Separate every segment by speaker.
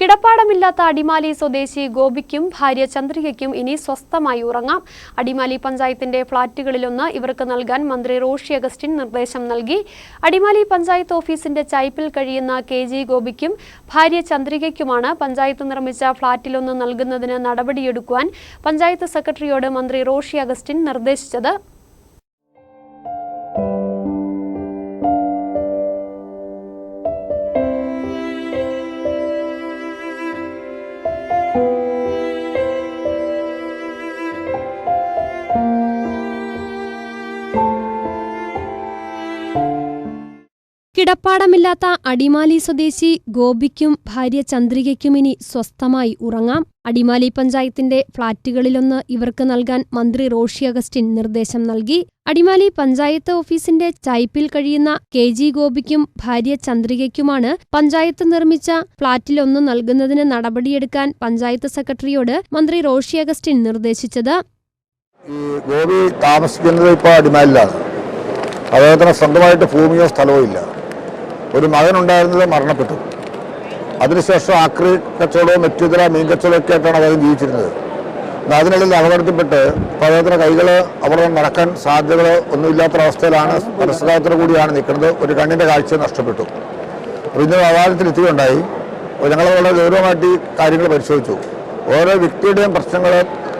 Speaker 1: കിടപ്പാടമില്ലാത്ത അടിമാലി സ്വദേശി ഗോപിക്കും ഭാര്യ ചന്ദ്രികയ്ക്കും ഇനി സ്വസ്ഥമായി ഉറങ്ങാം. അടിമാലി പഞ്ചായത്തിന്റെ ഫ്ളാറ്റുകളിലൊന്ന് ഇവർക്ക് നൽകാൻ മന്ത്രി റോഷി അഗസ്റ്റിൻ നിർദ്ദേശം നൽകി. അടിമാലി പഞ്ചായത്ത് ഓഫീസിന്റെ ചൈപ്പിൽ കഴിയുന്ന കെ ജി ഗോപിക്കും ഭാര്യ ചന്ദ്രികയ്ക്കുമാണ് പഞ്ചായത്ത് നിർമ്മിച്ച ഫ്ളാറ്റിലൊന്ന് നൽകുന്നതിന് നടപടിയെടുക്കുവാൻ പഞ്ചായത്ത് സെക്രട്ടറിയോട് മന്ത്രി റോഷി അഗസ്റ്റിൻ നിർദ്ദേശിച്ചത്. കിടപ്പാടമില്ലാത്ത അടിമാലി സ്വദേശി ഗോപിക്കും ഭാര്യ ചന്ദ്രികയ്ക്കും ഇനി സ്വസ്ഥമായി ഉറങ്ങാം. അടിമാലി പഞ്ചായത്തിന്റെ ഫ്ളാറ്റുകളിലൊന്ന് ഇവർക്ക് നൽകാൻ മന്ത്രി റോഷി അഗസ്റ്റിൻ നിർദ്ദേശം നൽകി. അടിമാലി പഞ്ചായത്ത് ഓഫീസിന്റെ ചൈപ്പിൽ കഴിയുന്ന കെ ജി ഗോപിക്കും ഭാര്യ ചന്ദ്രികയ്ക്കുമാണ് പഞ്ചായത്ത് നിർമ്മിച്ച ഫ്ളാറ്റിലൊന്ന് നൽകുന്നതിന് നടപടിയെടുക്കാൻ പഞ്ചായത്ത് സെക്രട്ടറിയോട് മന്ത്രി റോഷി അഗസ്റ്റിൻ നിർദ്ദേശിച്ചത്.
Speaker 2: ഈ ഗോപി താമസിക്കുന്നത് ഇപ്പോൾ അടിമാലിലാണ് അദ്ദേഹത്തിന് സ്വന്തമായിട്ട് ഭൂമിയോ സ്ഥലമോ ഇല്ല. ഒരു മകനുണ്ടായിരുന്നത് മരണപ്പെട്ടു. അതിനുശേഷം ആക്രി കച്ചവടവും മെറ്റുതല മീൻ കച്ചവടമൊക്കെ ആയിട്ടാണ് അദ്ദേഹം ജീവിച്ചിരുന്നത്. അതിനിടയിൽ അപകടത്തിൽപ്പെട്ട് അദ്ദേഹത്തിന്റെ കൈകൾ അവിടെ നടക്കാൻ സാധ്യതകൾ ഒന്നുമില്ലാത്തൊരവസ്ഥയിലാണ് മനസ്സിലാകത്തോടു കൂടിയാണ് നിൽക്കുന്നത്. ഒരു കണ്ണിന്റെ കാഴ്ച നഷ്ടപ്പെട്ടു. അപ്പോൾ ഇന്ന് അവാദത്തിലെത്തുകയുണ്ടായി അപ്പോൾ ഞങ്ങൾ വളരെ ഗൗരവമായിട്ട് കാര്യങ്ങൾ പരിശോധിച്ചു. ഓരോ വ്യക്തിയുടെയും പ്രശ്നങ്ങൾ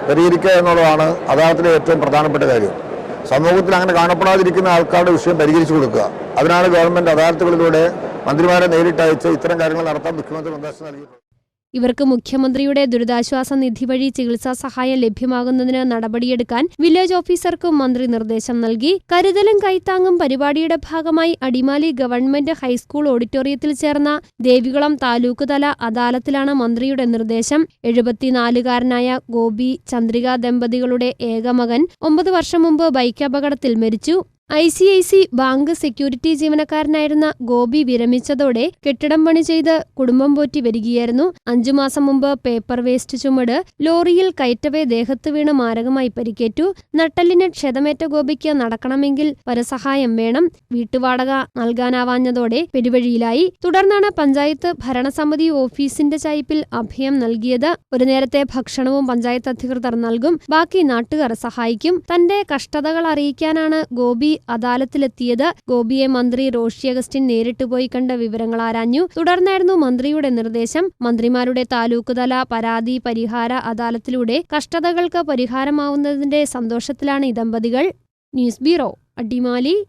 Speaker 2: പരിഹരിക്കുക എന്നുള്ളതാണ് അദ്ദേഹത്തിന്റെ ഏറ്റവും പ്രധാനപ്പെട്ട കാര്യം. സമൂഹത്തിൽ അങ്ങനെ കാണപ്പെടാതിരിക്കുന്ന ആൾക്കാരുടെ വിഷയം പരിഹരിച്ചു കൊടുക്കുക. അതിനാണ് ഗവൺമെന്റ് അദാലത്തുകളിലൂടെ മന്ത്രിമാരെ നേരിട്ടയച്ച് ഇത്തരം കാര്യങ്ങൾ നടത്താൻ മുഖ്യമന്ത്രി നിർദ്ദേശം നൽകിയിട്ടുള്ളത്.
Speaker 1: ഇവർക്ക് മുഖ്യമന്ത്രിയുടെ ദുരിതാശ്വാസ നിധി വഴി ചികിത്സാ സഹായം ലഭ്യമാകുന്നതിന് നടപടിയെടുക്കാൻ വില്ലേജ് ഓഫീസർക്കും മന്ത്രി നിർദ്ദേശം നൽകി. കരുതലും കൈത്താങ്ങും പരിപാടിയുടെ ഭാഗമായി അടിമാലി ഗവൺമെന്റ് ഹൈസ്കൂൾ ഓഡിറ്റോറിയത്തിൽ ചേർന്ന ദേവികുളം താലൂക്ക് തല അദാലത്തിലാണ് മന്ത്രിയുടെ നിർദ്ദേശം. എഴുപത്തിനാലുകാരനായ ഗോപി ചന്ദ്രിക ദമ്പതികളുടെ ഏകമകൻ ഒമ്പത് വർഷം മുമ്പ് ബൈക്ക് അപകടത്തിൽ മരിച്ചു. I C I C bank security ജീവനക്കാരനായിരുന്ന Gopi വിരമിച്ചതോടെ കെട്ടിടം പണി ചെയ്ത് കുടുംബം പോറ്റി വരികയായിരുന്നു. അഞ്ചു മാസം മുമ്പ് പേപ്പർ വേസ്റ്റ് ചുമട് ലോറിയിൽ കയറ്റവേ ദേഹത്ത് വീണ് മാരകമായി പരിക്കേറ്റു. നട്ടലിന് ക്ഷതമേറ്റ ഗോപിക്ക് നടക്കണമെങ്കിൽ പരസഹായം വേണം. വീട്ടുവാടക നൽകാനാവാഞ്ഞതോടെ പെരുവഴിയിലായി. തുടർന്നാണ് പഞ്ചായത്ത് ഭരണസമിതി ഓഫീസിന്റെ ചായ്പിൽ അഭയം നൽകിയത്. ഒരു നേരത്തെ ഭക്ഷണവും പഞ്ചായത്ത് അധികൃതർ നൽകും. ബാക്കി നാട്ടുകാർ സഹായിക്കും. തന്റെ കഷ്ടതകൾ അറിയിക്കാനാണ് ഗോപി അദാലത്തിലെത്തിയത്. ഗോപിയെ മന്ത്രി റോഷി അഗസ്റ്റിൻ നേരിട്ട് പോയി കണ്ട വിവരങ്ങൾ ആരാഞ്ഞു. തുടർന്നായിരുന്നു മന്ത്രിയുടെ നിർദ്ദേശം. മന്ത്രിമാരുടെ താലൂക്കുതല പരാതി പരിഹാര അദാലത്തിലൂടെ കഷ്ടതകൾക്ക് പരിഹാരമാവുന്നതിന്റെ സന്തോഷത്തിലാണ് ഈ ദമ്പതികൾ. News bureau Adimali.